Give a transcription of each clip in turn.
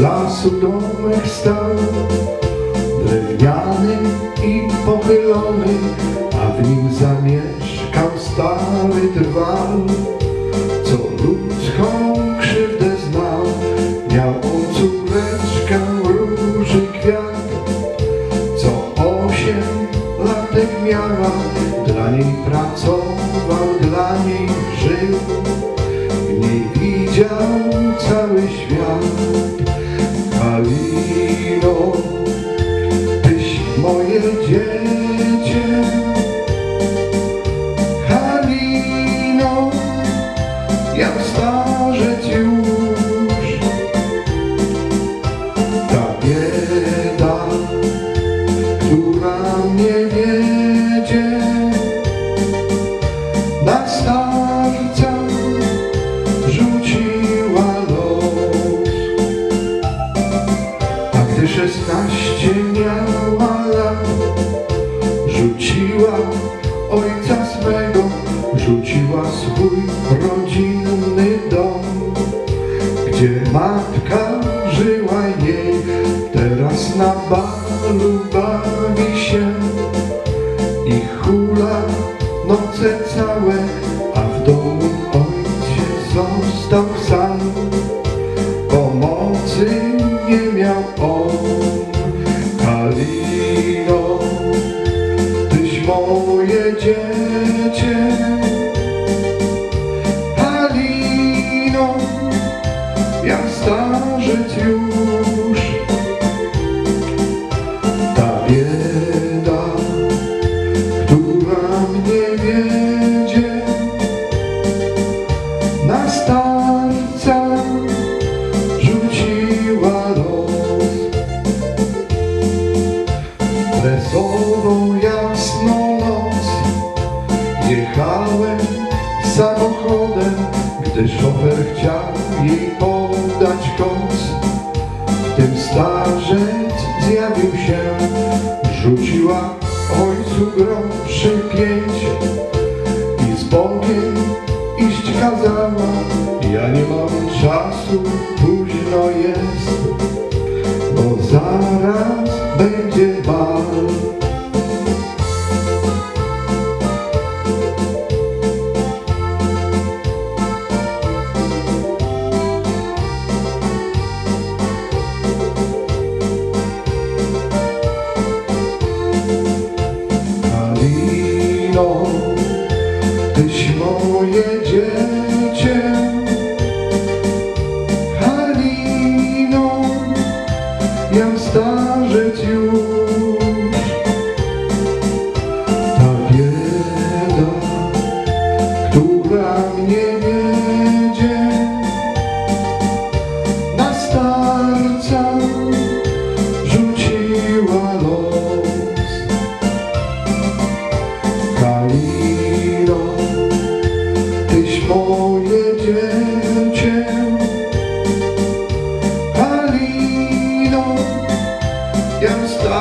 lasu domek stał, drewniany i pochylony, a w nim zamieszkał stary drwal, niej widział cały świat. Halino, tyś moje dziecię. Szesnaście miała lat, rzuciła ojca swego, rzuciła swój rodzinny dom, gdzie matka dziecię. Halino, ja starzeć już. Ta bieda, która mnie wiedzie, na starca rzuciła los. Wesołą jasną jechałem samochodem, gdy szofer chciał jej poddać koc. Tym starzec zjawił się, rzuciła ojcu groszy pięć i z Bogiem iść kazała. Ja nie mam czasu, późno jest, bo zaraz będzie bal. Halino,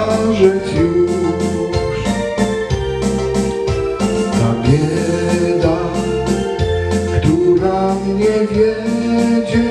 starzeć już. Ta bieda, która mnie wiedzie,